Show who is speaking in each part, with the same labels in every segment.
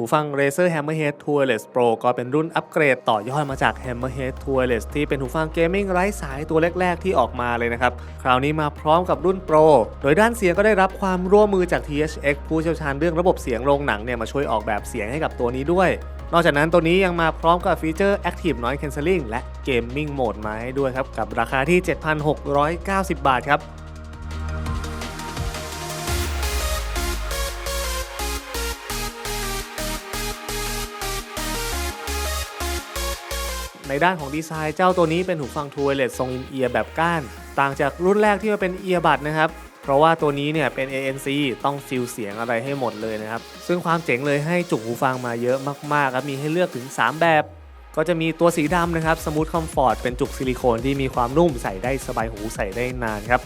Speaker 1: หูฟัง Razer Hammerhead Wireless Pro ก็เป็นรุ่นอัปเกรดต่อยอดมาจาก Hammerhead Wireless ที่เป็นหูฟังเกมมิ่งไร้สายตัวแรก ๆ ที่ออกมาเลยนะครับ คราวนี้มาพร้อมกับรุ่น Pro โดยด้านเสียงก็ได้รับความร่วมมือจาก THX ผู้เชี่ยวชาญเรื่องระบบเสียงโรงหนังเนี่ยมาช่วยออกแบบเสียงให้กับตัวนี้ด้วยนอกจากนั้นตัวนี้ยังมาพร้อมกับฟีเจอร์ Active Noise Cancelling และ Gaming Mode มาให้ด้วยครับ กับราคาที่ 7,690 บาทครับ ในด้านของดีไซน์เจ้าตัวนี้เป็นหูฟัง True Wireless ทรงอินเอียร์แบบก้าน ต่างจากรุ่นแรกที่มาเป็นเอียร์บัดนะครับเพราะว่าตัวนี้เนี่ยเป็น ANC ต้องฟิลเสียงอะไรให้หมดเลยนะครับ ซึ่งความเจ๋งเลยให้จุกหูฟังมาเยอะมากๆครับมีให้เลือกถึง 3 แบบ ก็จะมีตัวสีดำนะครับ Smooth Comfort เป็นจุกซิลิโคนที่มีความนุ่มใส่ได้สบายหูใส่ได้นานครับ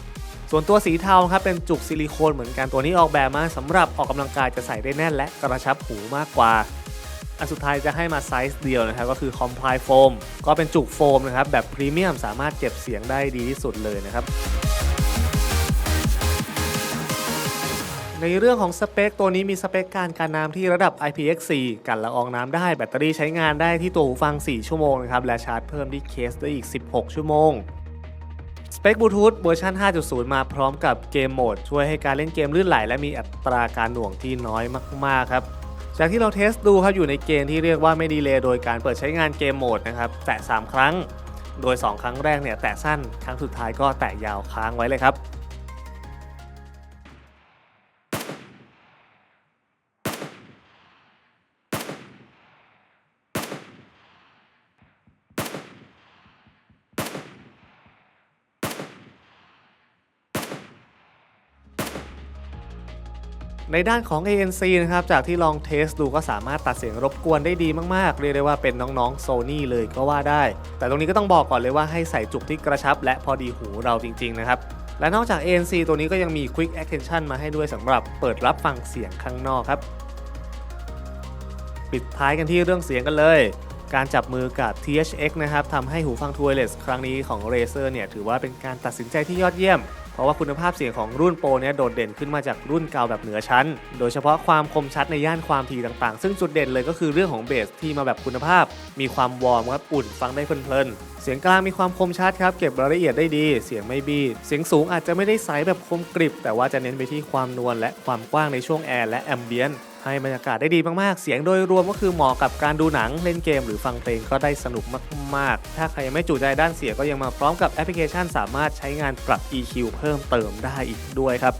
Speaker 1: ส่วนตัวสีเทาครับเป็นจุกซิลิโคนเหมือนกันตัวนี้ออกแบบมาสำหรับออกกำลังกายจะใส่ได้แน่นและกระชับหูมากกว่า อันสุดท้ายจะให้มาไซส์เดียวนะครับก็คือ Comply Foam ก็เป็นจุกโฟมนะครับแบบพรีเมียมสามารถเก็บเสียงได้ดีที่สุดเลยนะครับในเรื่องของสเปคตัวนี้มีสเปคการกันน้ำที่ระดับ IPX4 กันละอองน้ำได้ แบตเตอรี่ใช้งานได้ที่ตัวหูฟัง 4 ชั่วโมงนะครับ และชาร์จเพิ่มที่เคสได้อีก 16 ชั่วโมง สเปคบลูทูธเวอร์ชัน5.0 มาพร้อมกับเกมโหมด ช่วยให้การเล่นเกมลื่นไหล และมีอัตราการหน่วงที่น้อยมาก ๆ ครับ จากที่เราเทสดูครับอยู่ในเกณฑ์ที่เรียกว่าไม่ดีเลย์โดยการเปิดใช้งานเกมโหมดนะครับแตะ 3 ครั้ง โดย 2 ครั้งแรกเนี่ยแตะสั้น ครั้งสุดท้ายก็แตะยาวค้างไว้เลยครับ ในด้านของ ANC นะครับ จากที่ลองเทสดูก็สามารถตัดเสียงรบกวนได้ดีมาก ๆ เรียกได้ว่าเป็นน้องๆ Sony เลยก็ว่าได้ แต่ตรงนี้ก็ต้องบอกก่อนเลยว่าให้ใส่จุกที่กระชับ และพอดีหูเราจริง ๆ นะครับ และนอกจาก ANC ตัวนี้ก็ยังมี Quick Extension มาให้ด้วยสำหรับเปิดรับฟังเสียงข้างนอกครับ ปิดท้ายกันที่เรื่องเสียงกันเลย การจับมือกับ THX นะครับทำให้หูฟัง True Wireless ครั้งนี้ของ Razer เนี่ยถือว่าเป็นการตัดสินใจที่ยอดเยี่ยม เพราะว่าคุณภาพเสียงของรุ่นโปรเนี่ยโดดเด่นขึ้นมาจากรุ่นเก่าแบบเหนือชั้น โดยเฉพาะความคมชัดในย่านความถี่ต่างๆ ซึ่งจุดเด่นเลยก็คือเรื่องของเบสที่มาแบบคุณภาพ มีความวอร์มครับอุ่นฟังได้เพลินๆเสียงกลางมีความคมชัดครับเก็บรายละเอียดได้ดี เสียงไม่บี้เสียงสูงอาจจะไม่ได้ใสแบบคมกริบ แต่ว่าจะเน้นไปที่ความนวลและความกว้างในช่วงแอร์และแอมเบียน ให้บรรยากาศได้ดีมากๆ เสียงโดยรวมก็คือเหมาะกับการดูหนังเล่นเกมหรือฟังเพลงก็ได้สนุกมากๆ ถ้าใครยังไม่จุใจด้านเสียงก็ยังมาพร้อมกับแอปพลิเคชัน สามารถใช้งานปรับ EQ เพิ่มเติมได้อีกด้วยครับ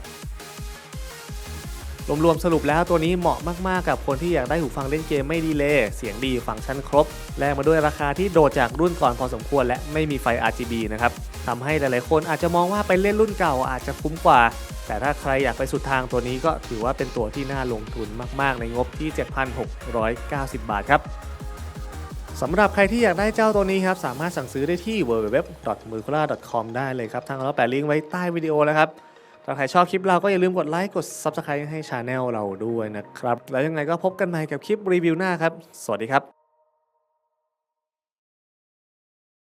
Speaker 1: รวมๆสรุปแล้วตัวนี้เหมาะมากๆกับคนที่อยากได้หูฟังเล่นเกมไม่ดีเลยเสียงดีฟังก์ชันครบ แลกมาด้วยราคาที่โดดจากรุ่นก่อนพอสมควร และไม่มีไฟ RGB นะครับ ทำให้หลายๆ คนอาจจะมองว่าไปเล่นรุ่นเก่าอาจจะคุ้มกว่า แต่ถ้าใครอยากไปสุดทางตัวนี้ก็ถือว่าเป็นตัวที่น่าลงทุนมากๆ ในงบที่ 7,690 บาทครับสำหรับใครที่อยากได้เจ้าตัวนี้ครับ สามารถสั่งซื้อได้ที่ www.mercura.com ได้เลยครับ ทางเราแปะลิงก์ไว้ใต้วิดีโอแล้วครับถ้าใครชอบคลิปเราก็อย่าลืมกดไลค์กด Subscribe ให้ช anel เราด้วยนะครับ แล้วยังไงก็พบกันใหม่กับคลิปรีวิวหน้าครับ สวัสดีครับ